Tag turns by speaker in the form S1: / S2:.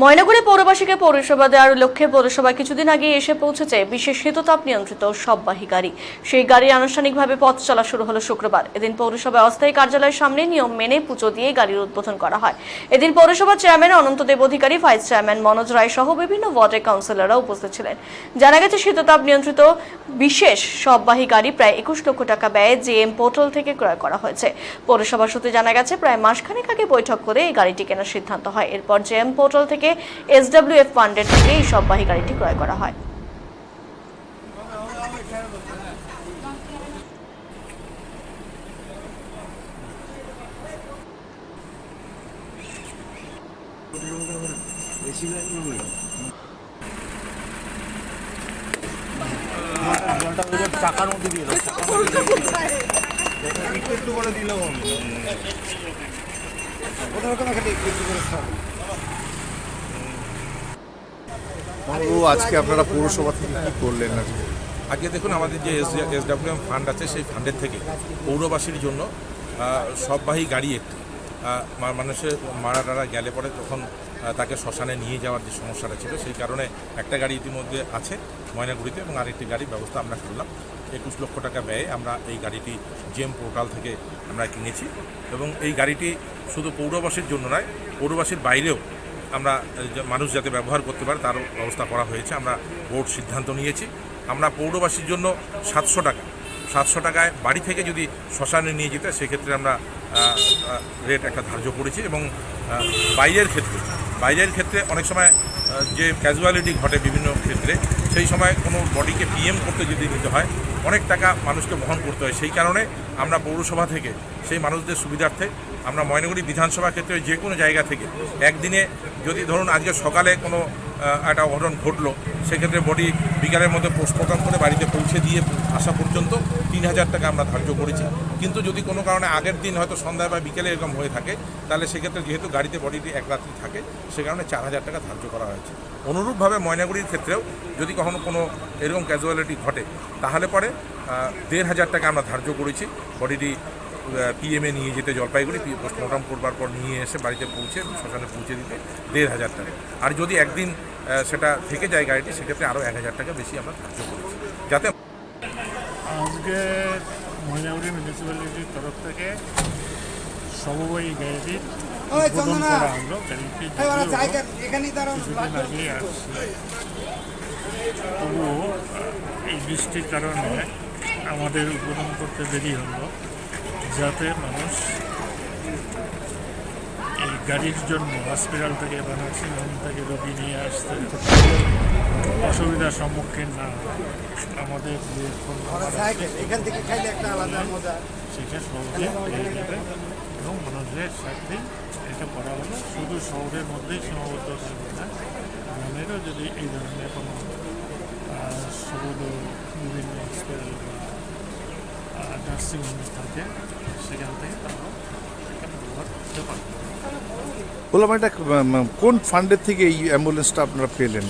S1: ময়নাগুড়ি পৌরবাসীকে পরিষেবা দেওয়ার লক্ষ্যে পৌরসভা কিছুদিন আগে এসে পৌঁছেছে বিশেষ শীততাপ নিয়ন্ত্রিত সববাহী গাড়ি। সেই গাড়ির আনুষ্ঠানিকভাবে পথ চলা শুরু হলো শুক্রবার। এদিন পৌরসভা অস্থায়ী কার্যালয়ের সামনে নিয়ম মেনে পুজো দিয়ে গাড়ির উদ্বোধন করা হয়। এদিন পৌরসভা chairman Ananta Dev Adhikari, vice chairman Manoj Roy সহ বিভিন্ন ওয়ার্ডের কাউন্সিলররা উপস্থিত ছিলেন। জানা গেছে শীততাপ নিয়ন্ত্রিত বিশেষ সববাহী গাড়ি প্রায় একুশ লক্ষ টাকা ব্যয়ে জেএম পোর্টাল থেকে ক্রয় করা হয়েছে। পৌরসভা সূত্রে জানা গেছে, প্রায় মাসখানেক আগে বৈঠক করে এই গাড়িটি কেনার সিদ্ধান্ত হয়। এরপর জেএম পোর্টাল থেকে এসডব্লিউএফ ফান্ডের থেকে এই সববাহী গাড়িটি ক্রয় করা হয়।
S2: টাকার মধ্যে দিয়ে
S3: একটু করে কোথাও খালি একটু একটু করে
S4: ও আজকে আপনারা পৌরসভা থেকে কি করলেন আজকে?
S5: আজকে দেখুন, আমাদের যে এস এসডাব্লিউএম ফান্ড আছে, সেই ফান্ডের থেকে পৌরবাসীর জন্য সববাহী গাড়ি একটি। মানুষের মারা টারা গেলে পরে তখন তাকে শ্মশানে নিয়ে যাওয়ার যে সমস্যাটা ছিল, সেই কারণে একটা গাড়ি ইতিমধ্যে আছে ময়নাগুড়িতে, এবং আরেকটি গাড়ির ব্যবস্থা আমরা করলাম। একুশ লক্ষ টাকা ব্যয়ে আমরা এই গাড়িটি জেম পোর্টাল থেকে আমরা কিনেছি, এবং এই গাড়িটি শুধু পৌরবাসীর জন্য নয়, পৌরবাসীর বাইরেও আমরা মানুষ যাতে ব্যবহার করতে পারে তারও ব্যবস্থা করা হয়েছে। আমরা বোর্ড সিদ্ধান্ত নিয়েছি। আমরা পৌরবাসীর জন্য সাতশো টাকা, সাতশো টাকায় বাড়ি থেকে যদি শ্মশানে নিয়ে যেতে, সেক্ষেত্রে আমরা রেট একটা ধার্য করেছি এবং বাইরের ক্ষেত্রে বাইরের ক্ষেত্রে অনেক সময় যে ক্যাজুয়ালিটি ঘটে বিভিন্ন ক্ষেত্রে, সেই সময় কোনো বডিকে পিএম করতে যদি নিতে হয়, অনেক টাকা মানুষকে বহন করতে হয়। সেই কারণে আমরা পৌরসভা থেকে সেই মানুষদের সুবিধার্থে আমরা ময়নাগুড়ি বিধানসভা ক্ষেত্রে যে কোনো জায়গা থেকে একদিনে যদি ধরুন আজকে সকালে কোনো একটা অঘটন ঘটলো, সেক্ষেত্রে বডি বিকালের মধ্যে পোস্টমর্টম করে বাড়িতে পৌঁছে দিয়ে আসা পর্যন্ত তিন হাজার টাকা আমরা ধার্য করেছি। কিন্তু যদি কোনো কারণে আগের দিন হয়তো সন্ধ্যায় বা বিকেলে এরকম হয়ে থাকে, তাহলে সেক্ষেত্রে যেহেতু গাড়িতে বডিটি এক রাত্রি থাকে, সে কারণে চার হাজার টাকা ধার্য করা হয়েছে। অনুরূপভাবে ময়নাগুড়ির ক্ষেত্রেও যদি কখনো কোনো এরকম ক্যাজুয়ালিটি ঘটে, তাহলে পরে দেড় হাজার টাকা আমরা ধার্য করেছি, বডিটি পিএমএ নিয়ে যেতে জলপাইগুড়ি পোস্টমর্টম করবার পর নিয়ে এসে বাড়িতে পৌঁছে শ্মশানে পৌঁছে দিতে দেড় হাজার টাকা। আর যদি একদিন সেটা থেকে যায় গাড়িটি সেক্ষেত্রে আরও এক হাজার টাকা বেশি আমরা ধার্য করেছি। যাতে
S2: আজকে ময়নাগুড়ি মিউনিসিপ্যালিটির তরফ থেকে সমবায়ী গাড়িটি
S3: ওই
S2: উদ্বোধন করা হলো। গাড়িটি কিছুদিন তবুও এই বৃষ্টির কারণে আমাদের উদ্বোধন করতে দেরি হলো। যাতে মানুষ এই গাড়ির জন্য হসপিটাল থেকে বা নার্সিংহোম থেকে রোগী নিয়ে আসতে অসুবিধার সম্মুখীন না। আমাদের যে সেটা সহজে যাবে এবং মানুষের স্বার্থে এটা করা হলো শুধু শহরের মধ্যেই সীমাবদ্ধ থাকবে না গ্রামেরও যদি এই ধরনের কোনো সবুজ বিভিন্ন হসপিটাল বা থাকে সেখান থেকে
S4: এটা কোন ফান্ডের থেকে এই অ্যাম্বুলেন্সটা আপনারা পেলেন?